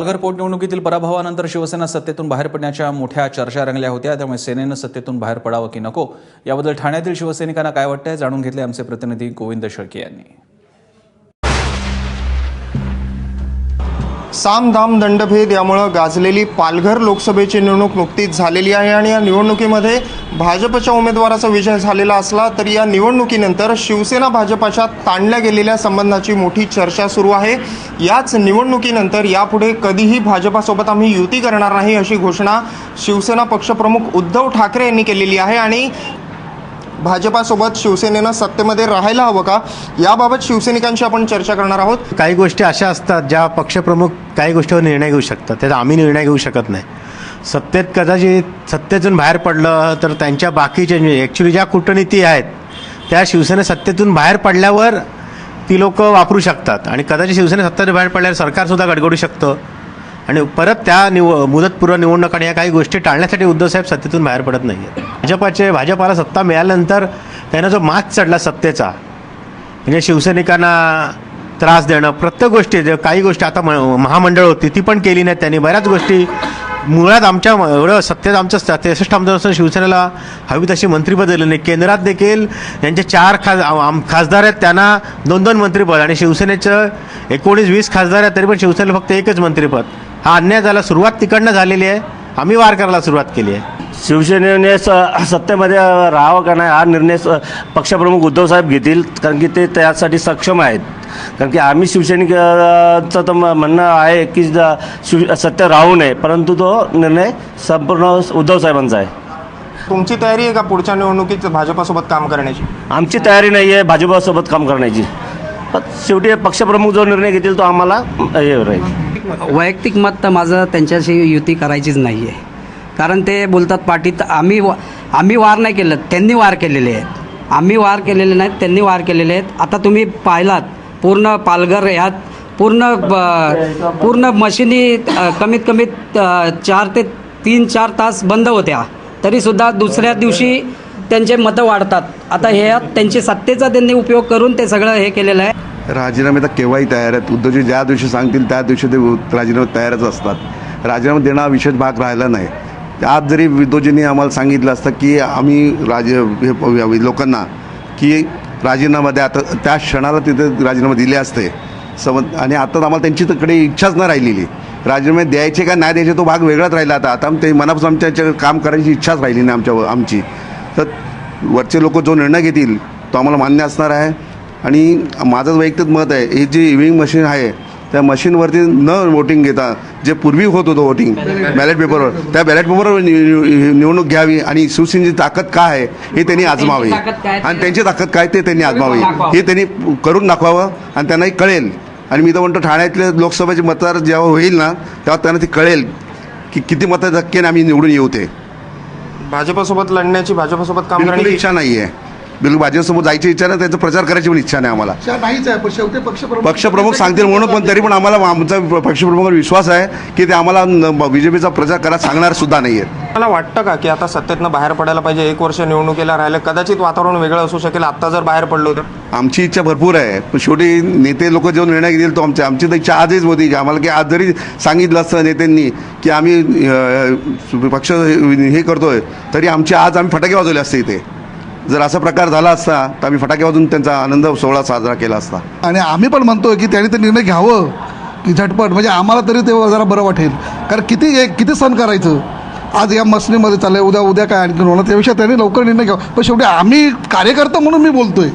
पालघर पोटनिवडणुकीतील पराभवानंतर शिवसेना सत्तेतून बाहेर पडण्याच्या मोठ्या चर्चा रंगल्या होत्या. त्यामुळे सेनेनं सत्तेतून बाहेर पडावं की नको? याबद्दल ठाण्यातील शिवसैनिकांना काय वाटतंय? जाणून घेतले आमचे प्रतिनिधी गोविंद शेळके यांनी. सामधाम दंडभेद यामुळं गाजलेली पालघर लोकसभेची निवडणूक नुकतीच झालेली आहे आणि या निवडणुकीमध्ये भाजपच्या उमेदवाराचा विजय झालेला असला तरी या निवडणुकीनंतर शिवसेना भाजपाच्या ताणल्या गेलेल्या संबंधाची मोठी चर्चा सुरू आहे. याच निवडणुकीनंतर यापुढे कधीही भाजपासोबत आम्ही युती करणार नाही अशी घोषणा शिवसेना पक्षप्रमुख उद्धव ठाकरे यांनी केलेली आहे आणि भाजपासोबत शिवसेनेनं सत्तेमध्ये राहायला हवं का? याबाबत शिवसैनिकांशी आपण चर्चा करणार आहोत. काही गोष्टी अशा असतात ज्या पक्षप्रमुख काही गोष्टीवर निर्णय घेऊ शकतात. त्याचा आम्ही निर्णय घेऊ शकत नाही. सत्तेत कदाचित सत्तेतून बाहेर पडलं तर त्यांच्या बाकीच्या म्हणजे ॲक्च्युली ज्या कूटनीती आहेत त्या शिवसेना सत्तेतून बाहेर पडल्यावर ती लोक वापरू शकतात. आणि कदाचित शिवसेना सत्तेतून बाहेर पडल्यावर सरकारसुद्धा गडगडू शकतं. आणि परत त्या निव मुदतपूर्व निवडणूक आणि या काही गोष्टी टाळण्यासाठी उद्धवसाहेब सत्तेतून बाहेर पडत नाही आहेत भाजपाचे भाजपाला सत्ता मिळाल्यानंतर त्यांना जो माग चढला सत्तेचा म्हणजे शिवसैनिकांना त्रास देणं प्रत्येक गोष्टी जे काही गोष्टी आता म- महामंडळ होती ती पण केली नाही त्यांनी. बऱ्याच गोष्टी मुळात आमच्या एवढं सत्तेत आमचं त्रेसष्ट आमदार असून शिवसेनेला हवी तशी मंत्रीपद दिलं नाही. केंद्रात देखील यांचे चार खास आम- आम- खासदार आहेत त्यांना दोन दोन मंत्रीपद आणि शिवसेनेचं एकोणीस वीस खासदार आहेत तरी पण शिवसेनेला फक्त एकच मंत्रीपद हा अन्याय झाला सुरुवात तिकडनं झालेली आहे. आम्ही वार करायला सुरुवात केली आहे. शिवसेनेने स सत्तेमध्ये राहावं का नाही हा निर्णय स- पक्षप्रमुख उद्धवसाहेब घेतील कारण की ते त्यासाठी सक्षम आहेत. कारण की आम्ही शिवसैनिकांचं तर म- म्हणणं आहे की ज- शिव सत्य राहू नये परंतु तो निर्णय संपूर्ण उद्धवसाहेबांचा आहे. तुमची तयारी आहे का पुढच्या निवडणुकीत भाजपासोबत काम करण्याची? आमची तयारी नाही आहे भाजपासोबत काम करण्याची. पण शेवटी पक्षप्रमुख जो निर्णय घेतील तो आम्हाला हे राहील. वैयक्तिक मत. तर माझं त्यांच्याशी युती करायचीच नाही आहे कारण ते बोलतात पाठीत आम्ही वा- आम्ही वार नाही केलं त्यांनी वार केलेले आहेत. आम्ही वार केलेले नाहीत त्यांनी वार केलेले आहेत. आता तुम्ही पाहिलात पूर्ण पालघर ह्यात पूर्ण ब- पूर्ण मशिनी कमीत कमीत चार ते तीन चार तास बंद होत्या. तरीसुद्धा दुसऱ्या दिवशी त्यांचे मतं वाढतात. आता ह्यात त्यांची सत्तेचा त्यांनी उपयोग करून ते सगळं हे केलेलं आहे. राजीनामे तर केव्हाही तयार आहेत. उद्धवजी ज्या दिवशी सांगतील त्या दिवशी ते राजीनामे तयारच असतात. राजीनामा देणं हा विशेष भाग राहिला नाही. आज जरी उद्धवजींनी आम्हाला सांगितलं असतं की आम्ही राज हे लोकांना की राजीनामा द्या. आता त्या क्षणाला तिथे राजीनामा दिले असते. समज आणि आता आम्हाला त्यांची तिकडे इच्छाच नाही राहिलेली. राजीनामे द्यायचे का नाही द्यायचे तो भाग वेगळाच राहिला आता. आता ते मनापासून आमच्या काम करायची इच्छाच राहिली नाही आमच्या आमची. तर वरचे लोक जो निर्णय घेतील तो आम्हाला मान्य असणार आहे. आणि माझं वैयक्तिक मत आहे ही जी इव्हिंग मशीन आहे त्या मशीनवरती न वोटिंग घेता जे पूर्वी होत होतं वोटिंग बॅलेट पेपरवर त्या बॅलेट पेपरवर निवडणूक घ्यावी आणि शिवसेनेची ताकद काय आहे हे त्यांनी आजमावी. आणि त्यांची ताकद काय ते त्यांनी आजमावी. हे त्यांनी करून दाखवावं आणि त्यांनाही कळेल. आणि मी तर म्हणतो ठाण्यातले लोकसभेचे मतदार जेव्हा होईल ना तेव्हा त्यांना ते कळेल की किती मतं टक्क्याने आम्ही निवडून येऊ ते. भाजपासोबत लढण्याची भाजपासोबत काम करण्याची इच्छा नाही आहे बिलकुल भाजपसोबत जायची इच्छा नाही त्यांचा प्रचार करायची पण इच्छा नाही आम्हाला. नाहीच आहे पण शेवटी पक्षप्रमुख पक्षप्रमुख सांगतील म्हणून पण तरी पण आम्हाला आमचा पक्षप्रमुखांवर विश्वास आहे की ते आम्हाला बीजेपीचा प्रचार करायला सांगणार सुद्धा नाही आहेत मला वाटतं का की आता सत्तेतनं बाहेर पडायला पाहिजे एक वर्ष निवडणुकीला राहिलं कदाचित वातावरण वेगळं असू शकेल आता जर बाहेर पडलो तर? आमची इच्छा भरपूर आहे पण शेवटी नेते लोक जो निर्णय घेतील तो आमच्या आमची तर इच्छा आजच होती की आम्हाला की आज जरी सांगितलं असतं नेत्यांनी की आम्ही पक्ष हे करतोय तरी आमची आज आम्ही फटाके वाजवले असते इथे. जर असा प्रकार झाला असता तर आम्ही फटाके वाजवून त्यांचा आनंद सोहळा साजरा केला असता. आणि आम्ही पण म्हणतोय की त्यांनी ते निर्णय घ्यावं. की झटपट म्हणजे आम्हाला तरी ते जरा बरं वाटेल. कारण किती एक किती सण करायचं? आज या मसनीमध्ये चाललंय उद्या उद्या काय आणखी होणार त्याविषयी त्यांनी लवकर निर्णय घ्यावा. पण शेवटी आम्ही कार्यकर्ता म्हणून मी बोलतोय.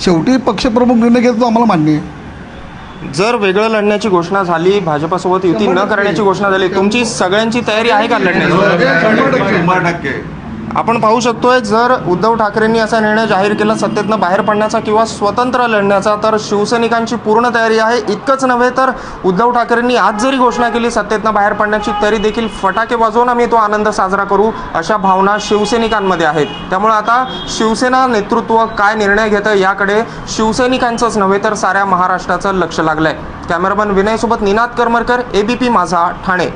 शेवटी पक्षप्रमुख निर्णय घेतो आम्हाला मान्य आहे. जर वेगळं लढण्याची घोषणा झाली भाजपासोबत युती न करण्याची घोषणा झाली तुमची सगळ्यांची तयारी आहे का लढण्याची? शंभर टक्के. आपण पाहू शकतोय जर उद्धव ठाकरेंनी असा निर्णय जाहीर केला सत्तेतनं बाहेर पडण्याचा किंवा स्वतंत्र लढण्याचा तर शिवसैनिकांची पूर्ण तयारी आहे. इतकंच नव्हे तर उद्धव ठाकरेंनी आज जरी घोषणा केली सत्तेतनं बाहेर पडण्याची तरी देखील फटाके वाजवून आम्ही तो आनंद साजरा करू अशा भावना शिवसैनिकांमध्ये आहेत. त्यामुळे आता शिवसेना नेतृत्व काय निर्णय घेतं याकडे शिवसैनिकांचंच नव्हे तर साऱ्या महाराष्ट्राचं लक्ष लागलंय. कॅमेरामन विनयसोबत निनाद करमरकर एबीपी माझा ठाणे.